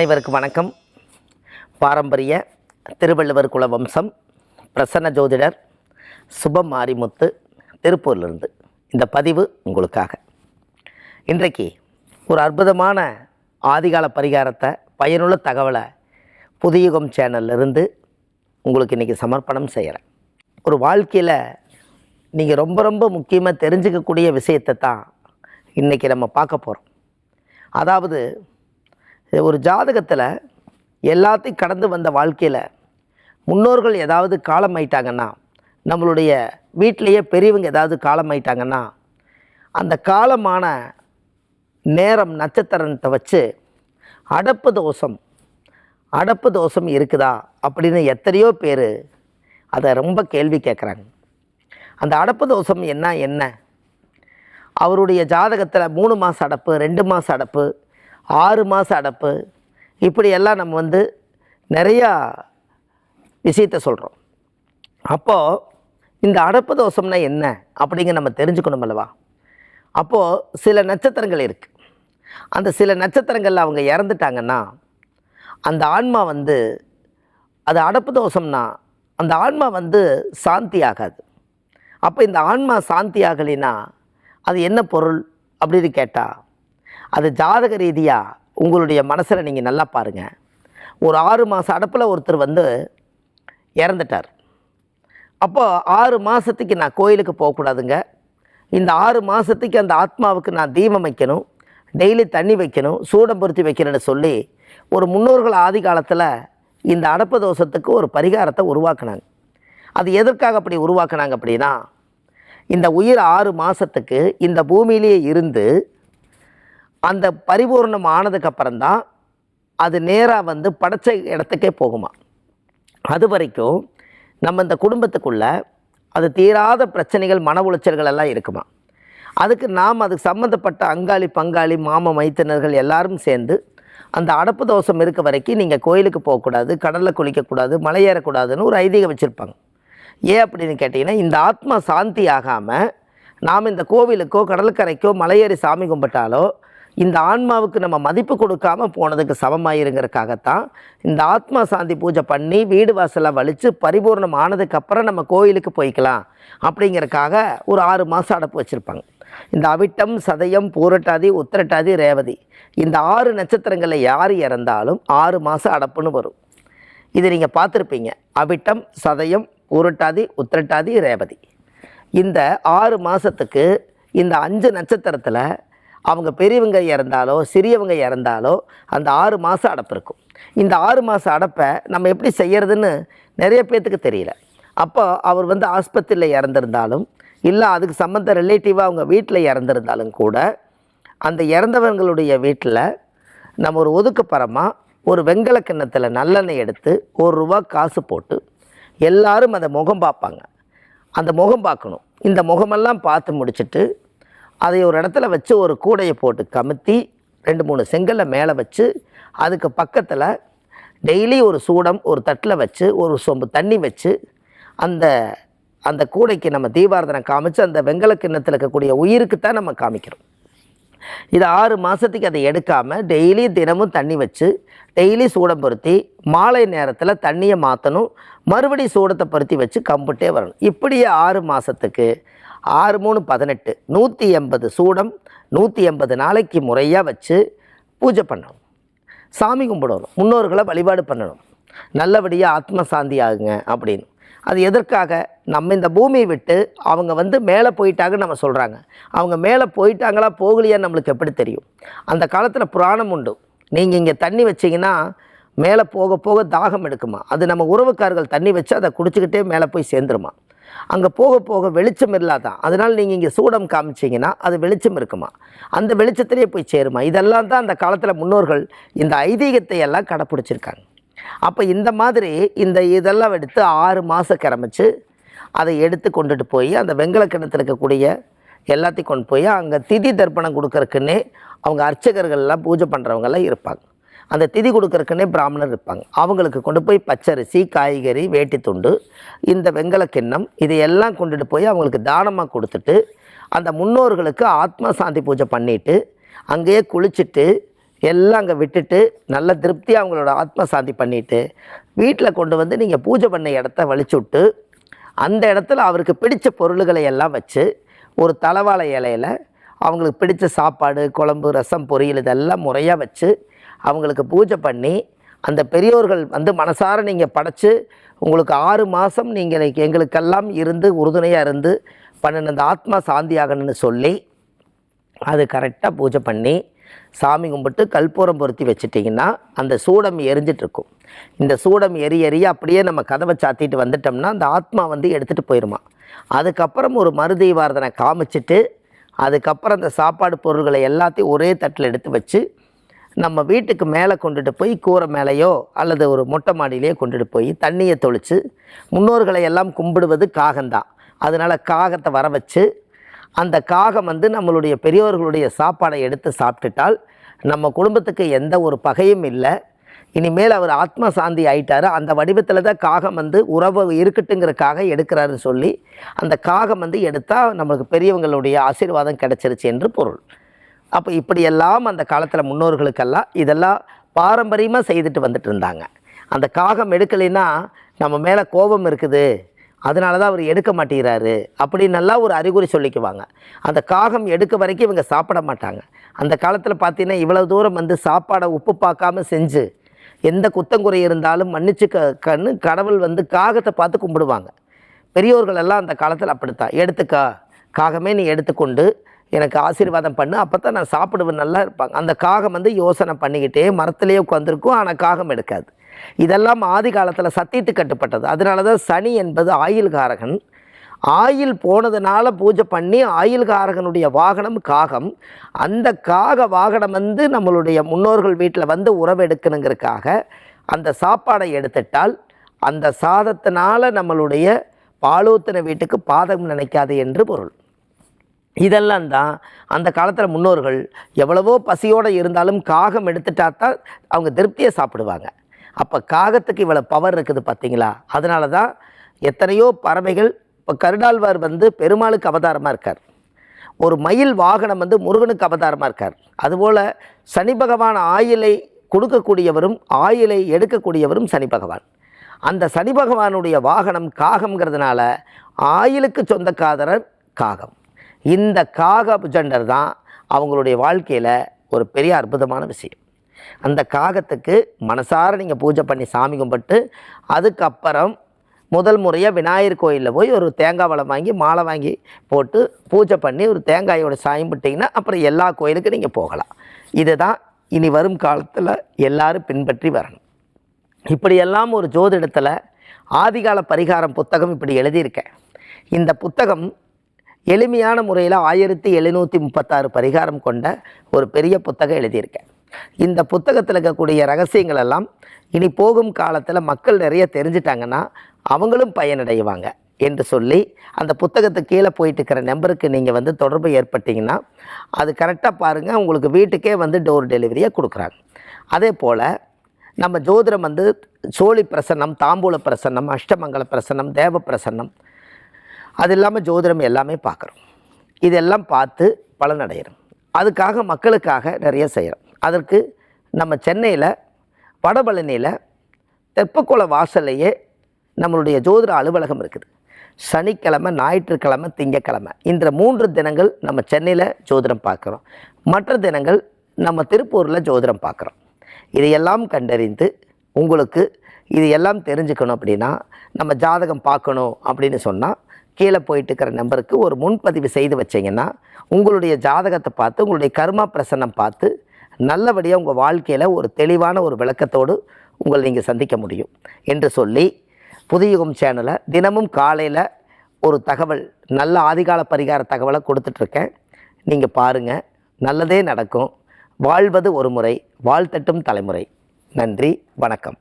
அனைவருக்கும் வணக்கம். பாரம்பரிய திருவள்ளுவர் குல வம்சம் பிரசன்ன ஜோதிடர் சுபம் மாரிமுத்து திருப்பூர்லேருந்து இந்த பதிவு உங்களுக்காக. இன்றைக்கு ஒரு அற்புதமான ஆதிகால பரிகாரத்தை பயனுள்ள தகவலை புதியுகம் சேனல்லிருந்து உங்களுக்கு இன்றைக்கி சமர்ப்பணம் செய்கிறேன் ஒரு வாழ்க்கையில் நீங்கள் ரொம்ப ரொம்ப முக்கியமாக தெரிஞ்சுக்கக்கூடிய விஷயத்தை தான் இன்றைக்கி நம்ம பார்க்க போகிறோம் அதாவது ஒரு ஜாதகத்தில் எல்லாத்தையும் கடந்து வந்த வாழ்க்கையில் முன்னோர்கள் ஏதாவது காலமாயிட்டாங்கன்னா நம்மளுடைய வீட்டிலையே பெரியவங்க ஏதாவது காலமாயிட்டாங்கன்னா அந்த காலமான நேரம் நட்சத்திரத்தை வச்சு அடப்பு தோஷம் அடப்பு தோஷம் இருக்குதா அப்படின்னு எத்தனையோ பேர் அதை ரொம்ப கேள்வி கேட்குறாங்க அந்த அடப்பு தோஷம் என்ன என்ன? அவருடைய ஜாதகத்தில் மூணு மாதம் அடப்பு ரெண்டு மாதம் அடப்பு ஆறு மாதம் அடப்பு. இப்படியெல்லாம் நம்ம வந்து நிறையா விஷயத்த சொல்கிறோம் அப்போது இந்த அடப்பு தோஷம்னா என்ன? அப்படிங்க நம்ம தெரிஞ்சுக்கணும் அல்லவா? அப்போது சில நட்சத்திரங்கள் இருக்குது அந்த சில நட்சத்திரங்களில் அவங்க இறந்துட்டாங்கன்னா அந்த ஆன்மா வந்து அது அடப்பு தோஷம்னா அந்த ஆன்மா வந்து சாந்தி ஆகாது. அப்போ இந்த ஆன்மா சாந்தி ஆகலைன்னா அது என்ன பொருள் அப்படின்னு கேட்டால் அது ஜாதக ரீதியாக உங்களுடைய மனசில் நீங்கள் நல்லா பாருங்கள் ஒரு ஆறு மாதம் அடப்பில் ஒருத்தர் வந்து இறந்துட்டார். அப்போ ஆறு மாதத்துக்கு நான் கோயிலுக்கு போகக்கூடாதுங்க இந்த ஆறு மாதத்துக்கு அந்த ஆத்மாவுக்கு நான் தீபம் வைக்கணும். டெய்லி தண்ணி வைக்கணும் சூடம் பொருத்தி வைக்கிறேன்னு சொல்லி ஒரு முன்னோர்கள் ஆதி காலத்தில் இந்த அடப்பு தோஷத்துக்கு ஒரு பரிகாரத்தை உருவாக்குனாங்க. அது எதற்காக அப்படி உருவாக்குனாங்க அப்படின்னா இந்த உயிர் ஆறு மாதத்துக்கு இந்த பூமியிலேயே இருந்து அந்த பரிபூர்ணம் ஆனதுக்கப்புறம் தான் அது நேராக வந்து படைச்ச இடத்துக்கே போகுமா. அது வரைக்கும் நம்ம இந்த குடும்பத்துக்குள்ள அது தீராத பிரச்சனைகள் மன உளைச்சல்கள் எல்லாம் இருக்குமா. அதுக்கு நாம் அதுக்கு சம்மந்தப்பட்ட அங்காளி பங்காளி மாம மைத்தினர்கள் எல்லாரும் சேர்ந்து அந்த அடப்பு தோஷம் இருக்க வரைக்கும் நீங்கள் கோயிலுக்கு போகக்கூடாது கடலில் குளிக்கக்கூடாது மலை ஏறக்கூடாதுன்னு ஒரு ஐதீகம் வச்சுருப்பாங்க. ஏன் அப்படின்னு கேட்டிங்கன்னா இந்த ஆத்மா சாந்தி ஆகாமல் நாம் இந்த கோவிலுக்கோ கடற்கரைக்கோ மலையேறி சாமி கும்பிட்டாலோ இந்த ஆன்மாவுக்கு நம்ம மதிப்பு கொடுக்காம போனதுக்கு சமமாயிருங்கிறதுக்காகத்தான் இந்த ஆத்மா சாந்தி பூஜை பண்ணி வீடு வாசலாக வலித்து பரிபூர்ணம் ஆனதுக்கப்புறம் நம்ம கோயிலுக்கு போய்க்கலாம் அப்படிங்கிறக்காக ஒரு ஆறு மாதம் அடப்பு வச்சுருப்பாங்க. இந்த அவிட்டம் சதயம் பூரட்டாதி உத்திரட்டாதி ரேவதி. இந்த ஆறு நட்சத்திரங்களில் யார் இறந்தாலும் ஆறு மாதம் அடப்புன்னு வரும். இது நீங்கள் பார்த்துருப்பீங்க. அவிட்டம் சதயம் பூரட்டாதி உத்திரட்டாதி ரேவதி. இந்த ஆறு மாதத்துக்கு இந்த அஞ்சு நட்சத்திரத்தில் அவங்க பெரியவங்க இறந்தாலோ சிறியவங்க இறந்தாலோ அந்த ஆறு மாதம் அடப்பு இருக்கும். இந்த ஆறு மாதம் அடப்பை நம்ம எப்படி செய்கிறதுன்னு நிறைய பேர்த்துக்கு தெரியல. அப்போ அவர் வந்து ஆஸ்பத்திரியில் இறந்துருந்தாலும் இல்லை அதுக்கு சம்மந்த ரிலேட்டிவாக அவங்க வீட்டில் இறந்துருந்தாலும் கூட அந்த இறந்தவர்களுடைய வீட்டில் நம்ம ஒரு ஒதுக்குப்புறமாக ஒரு வெங்கல கிண்ணத்தில் நல்லெண்ணெய் எடுத்து ஒரு ரூபா காசு போட்டு எல்லாரும் அதை முகம் பார்ப்பாங்க. அந்த முகம் பார்க்கணும். இந்த முகமெல்லாம் பார்த்து முடிச்சுட்டு அதை ஒரு இடத்துல வச்சு ஒரு கூடையை போட்டு கமுத்தி ரெண்டு மூணு செங்கல்லை மேலே வச்சு அதுக்கு பக்கத்தில் டெய்லி ஒரு சூடம் ஒரு தட்டில் வச்சு ஒரு சொம்பு தண்ணி வச்சு அந்த அந்த கூடைக்கு நம்ம தீபாரதனை காமிச்சு அந்த வெங்கல கிண்ணத்தில் இருக்கக்கூடிய உயிருக்கு தான் நம்ம காமிக்கிறோம். இது ஆறு மாதத்துக்கு அதை எடுக்காமல் டெய்லி தினமும் தண்ணி வச்சு டெய்லி சூடம் பொருத்தி மாலை நேரத்தில் தண்ணியை மாற்றணும் மறுபடி சூடத்தை பருத்தி வச்சு கம்பிட்டே வரணும். இப்படியே ஆறு மாதத்துக்கு ஆறு மூணு பதினெட்டு நூற்றி எண்பது சூடம் நூற்றி எண்பது நாளைக்கு முறையாக வச்சு பூஜை பண்ணணும். சாமி கும்பிடணும் முன்னோர்களை வழிபாடு பண்ணணும். நல்லபடியாக ஆத்ம சாந்தி ஆகுங்க அப்படின்னு. அது எதற்காக? நம்ம இந்த பூமியை விட்டு அவங்க வந்து மேலே போயிட்டாங்கன்னு நம்ம சொல்கிறாங்க அவங்க மேலே போயிட்டாங்களா போகலையான்னு நம்மளுக்கு எப்படி தெரியும்? அந்த காலத்தில் புராணம் உண்டு. நீங்கள் இங்கே தண்ணி வச்சிங்கன்னா மேலே போக போக தாகம் எடுக்குமா? அது நம்ம உறவுக்காரர்கள் தண்ணி வச்சு அதை குடிச்சிக்கிட்டே மேலே போய் சேர்ந்துருமா? அங்கே போக போக வெளிச்சம் இல்லாதான் அதனால் நீங்கள் இங்கே சூடம் காமிச்சிங்கன்னா அது வெளிச்சம் இருக்குமா? அந்த வெளிச்சத்திலே போய் சேருமா? இதெல்லாம் தான் அந்த காலத்தில் முன்னோர்கள் இந்த ஐதீகத்தை எல்லாம் கடைப்பிடிச்சிருக்காங்க. அப்போ இந்த மாதிரி இந்த இதெல்லாம் எடுத்து ஆறு மாதம் கிளம்பிச்சு அதை எடுத்து கொண்டுட்டு போய் அந்த வெங்கல கிணத்துல இருக்கக்கூடிய எல்லாத்தையும் கொண்டு போய் அங்கே திதி தர்ப்பணம் கொடுக்கறக்குன்னே அவங்க அர்ச்சகர்கள்லாம் பூஜை பண்ணுறவங்கெல்லாம் இருப்பாங்க. அந்த திதி கொடுக்கறக்குன்னே பிராமணர் இருப்பாங்க. அவங்களுக்கு கொண்டு போய் பச்சரிசி காய்கறி வேட்டி துண்டு இந்த வெங்கல கிண்ணம் இதையெல்லாம் கொண்டுட்டு போய் அவங்களுக்கு தானமாக கொடுத்துட்டு அந்த முன்னோர்களுக்கு ஆத்மா சாந்தி பூஜை பண்ணிவிட்டு அங்கேயே குளிச்சுட்டு எல்லாம் அங்கே விட்டுட்டு நல்ல திருப்தியாக அவங்களோட ஆத்ம சாந்தி பண்ணிவிட்டு வீட்டில் கொண்டு வந்து நீங்கள் பூஜை பண்ண இடத்த வலிச்சு விட்டு அந்த இடத்துல அவருக்கு பிடித்த பொருள்களை எல்லாம் வச்சு ஒரு தலைவாழை இலையில் அவங்களுக்கு பிடிச்ச சாப்பாடு குழம்பு ரசம் பொரியல் இதெல்லாம் முறையாக வச்சு அவங்களுக்கு பூஜை பண்ணி அந்த பெரியோர்கள் வந்து மனசார நீங்கள் படைத்து உங்களுக்கு ஆறு மாதம் நீங்கள் எங்களுக்கெல்லாம் இருந்து உறுதுணையாக இருந்து பண்ணின அந்த ஆத்மா சாந்தி ஆகணும்னு சொல்லி அது கரெக்டாக பூஜை பண்ணி சாமி கும்பிட்டு கல்பூரம் பொருத்தி வச்சுட்டிங்கன்னா அந்த சூடம் எரிஞ்சிட்டு இருக்கும் இந்த சூடம் எரி எரிய அப்படியே நம்ம கதவை சாத்திட்டு வந்துட்டோம்னா அந்த ஆத்மா வந்து எடுத்துகிட்டு போயிடுமா அதுக்கப்புறம் ஒரு மறுதீவார்த்தனை காமிச்சிட்டு அதுக்கப்புறம் அந்த சாப்பாடு பொருள்களை எல்லாத்தையும் ஒரே தட்டில் எடுத்து வச்சு நம்ம வீட்டுக்கு மேலே கொண்டுட்டு போய் கூரை மேலேயோ அல்லது ஒரு மொட்டை மாடியிலேயோ கொண்டுட்டு போய் தண்ணியை தொளித்து முன்னோர்களை எல்லாம் கும்பிடுவது காகம்தான். அதனால் காகத்தை வர வச்சு அந்த காகம் வந்து நம்மளுடைய பெரியோர்களுடைய சாப்பாடை எடுத்து சாப்பிட்டுட்டால் நம்ம குடும்பத்துக்கு எந்த ஒரு பகையும் இல்லை. இனிமேல் அவர் ஆத்ம சாந்தி ஆயிட்டாரு. அந்த வடிவத்தில் தான் காகம் வந்து உறவு இருக்கட்டுங்கிறக்காக எடுக்கிறாருன்னு சொல்லி அந்த காகம் வந்து எடுத்தால் நம்மளுக்கு பெரியவங்களுடைய ஆசீர்வாதம் கிடைச்சிருச்சு என்று பொருள். அப்போ இப்படியெல்லாம் அந்த காலத்தில் முன்னோர்களுக்கெல்லாம் இதெல்லாம் பாரம்பரியமாக செய்துட்டு வந்துட்டு இருந்தாங்க. அந்த காகம் எடுக்கலைன்னா நம்ம மேலே கோபம் இருக்குது. அதனால தான் அவர் எடுக்க மாட்டேங்கிறாரு அப்படின்னெல்லாம் ஒரு அறிகுறி சொல்லிக்குவாங்க. அந்த காகம் எடுக்க வரைக்கும் இவங்க சாப்பிட மாட்டாங்க. அந்த காலத்தில் பார்த்தீங்கன்னா இவ்வளோ தூரம் வந்து சாப்பாடை உப்பு பார்க்காம செஞ்சு எந்த குத்தங்குறை இருந்தாலும் மன்னிச்சு க கண்ணு கடவுள் வந்து காகத்தை பார்த்து கும்பிடுவாங்க. பெரியோர்கள் எல்லாம் அந்த காலத்தில் அப்படித்தான். எடுத்துக்கா காகமே நீ எடுத்துக்கொண்டு எனக்கு ஆசீர்வாதம் பண்ணு அப்போ தான் நான் சாப்பிடுவேன் நல்லா இருப்பாங்க. அந்த காகம் வந்து யோசனை பண்ணிக்கிட்டே மரத்துலேயே உட்காந்துருக்கும் ஆனால் காகம் எடுக்காது. இதெல்லாம் ஆதி காலத்தில் சத்தியத்துக்கு கட்டுப்பட்டது. அதனால தான் சனி என்பது ஆயுள்காரகன். ஆயில் போனதுனால பூஜை பண்ணி ஆயுள்காரகனுடைய வாகனம் காகம். அந்த காக வாகனம் வந்து நம்மளுடைய முன்னோர்கள் வீட்டில் வந்து உறவெடுக்கணுங்கிறதுக்காக அந்த சாப்பாடை எடுத்துட்டால் அந்த சாதத்தினால நம்மளுடைய பாலூத்தின வீட்டுக்கு பாதகம் நினைக்காது என்று பொருள். இதெல்லாம் தான் அந்த காலத்தில் முன்னோர்கள் எவ்வளவோ பசியோடு இருந்தாலும் காகம் எடுத்துட்டா தான் அவங்க திருப்தியை சாப்பிடுவாங்க. அப்போ காகத்துக்கு இவ்வளோ பவர் இருக்குது பார்த்தீங்களா அதனால தான் எத்தனையோ பறவைகள் கருடாழ்வார் வந்து பெருமாளுக்கு அவதாரமாக இருக்கார். ஒரு மயில் வாகனம் வந்து முருகனுக்கு அவதாரமாக இருக்கார். அதுபோல் சனி பகவான் ஆயிலை கொடுக்கக்கூடியவரும் ஆயிலை எடுக்கக்கூடியவரும் சனி பகவான். அந்த சனி பகவானுடைய வாகனம் காகம்ங்கிறதுனால ஆயிலுக்கு சொந்தக்காதரர் காகம். இந்த காக புஜண்டர் தான் அவங்களுடைய வாழ்க்கையில் ஒரு பெரிய அற்புதமான விஷயம். அந்த காகத்துக்கு மனசார நீங்கள் பூஜை பண்ணி சாமி கும்பிட்டு அதுக்கப்புறம் முதல் முறையாக விநாயகர் கோயிலில் போய் ஒரு தேங்காய் வளம் வாங்கி மாலை வாங்கி போட்டு பூஜை பண்ணி ஒரு தேங்காயோட சாயம் விட்டிங்கன்னா அப்புறம் எல்லா கோயிலுக்கும் நீங்கள் போகலாம். இதுதான் இனி வரும் காலத்தில் எல்லாரும் பின்பற்றி வரணும். இப்படியெல்லாம் ஒரு ஜோதிடத்தில் ஆதிகால பரிகாரம் புத்தகம் இப்படி எழுதியிருக்கேன். இந்த புத்தகம் எளிமையான முறையில் ஆயிரத்தி எழுநூற்றி முப்பத்தாறு பரிகாரம் கொண்ட ஒரு பெரிய புத்தகம் எழுதியிருக்கேன். இந்த புத்தகத்தில் இருக்கக்கூடிய ரகசியங்கள் எல்லாம் இனி போகும் காலத்தில் மக்கள் நிறைய தெரிஞ்சிட்டாங்கன்னா அவங்களும் பயனடைவாங்க என்று சொல்லி அந்த புத்தகத்துக்கு கீழே போயிட்டு இருக்கிற நம்பருக்கு நீங்கள் வந்து தொடர்பு ஏற்பட்டீங்கன்னா அது கரெக்டாக பாருங்கள் உங்களுக்கு வீட்டுக்கே வந்து டோர் டெலிவரியாக கொடுக்குறாங்க. அதே போல் நம்ம ஜோதிடம் வந்து சோழி பிரசன்னம் தாம்பூல பிரசன்னம் அஷ்டமங்கல பிரசன்னம் தேவ பிரசன்னம் அது இல்லாமல் ஜோதிடம் எல்லாமே பார்க்குறோம். இதெல்லாம் பார்த்து பலனடைகிறோம் அதுக்காக மக்களுக்காக நிறைய செய்கிறோம் அதற்கு நம்ம சென்னையில் வடபழனியில் தெப்பக்குள வாசல்லையே நம்மளுடைய ஜோதிட அலுவலகம் இருக்குது. சனிக்கிழமை ஞாயிற்றுக்கிழமை திங்கக்கிழமை. இந்த மூன்று தினங்கள் நம்ம சென்னையில் ஜோதிடம் பார்க்குறோம். மற்ற தினங்கள் நம்ம திருப்பூரில் ஜோதிடம் பார்க்குறோம். இதையெல்லாம் கண்டறிந்து உங்களுக்கு இது எல்லாம் தெரிஞ்சுக்கணும் அப்படின்னா நம்ம ஜாதகம் பார்க்கணும் அப்படின்னு சொன்னால் கீழே போயிட்டு இருக்கிற நம்பருக்கு ஒரு முன்பதிவு செய்து வச்சிங்கன்னா உங்களுடைய ஜாதகத்தை பார்த்து உங்களுடைய கர்மா பிரசன்னம் பார்த்து நல்லபடியாக உங்கள் வாழ்க்கையில் ஒரு தெளிவான ஒரு விளக்கத்தோடு உங்களை நீங்கள் சந்திக்க முடியும் என்று சொல்லி புதியுகம் சேனலை தினமும் காலையில் ஒரு தகவல் நல்ல ஆதிகால பரிகார தகவலை கொடுத்துட்ருக்கேன். நீங்கள் பாருங்கள் நல்லதே நடக்கும். வாழ்வது ஒரு முறை வாழ்த்தட்டும் தலைமுறை. நன்றி வணக்கம்.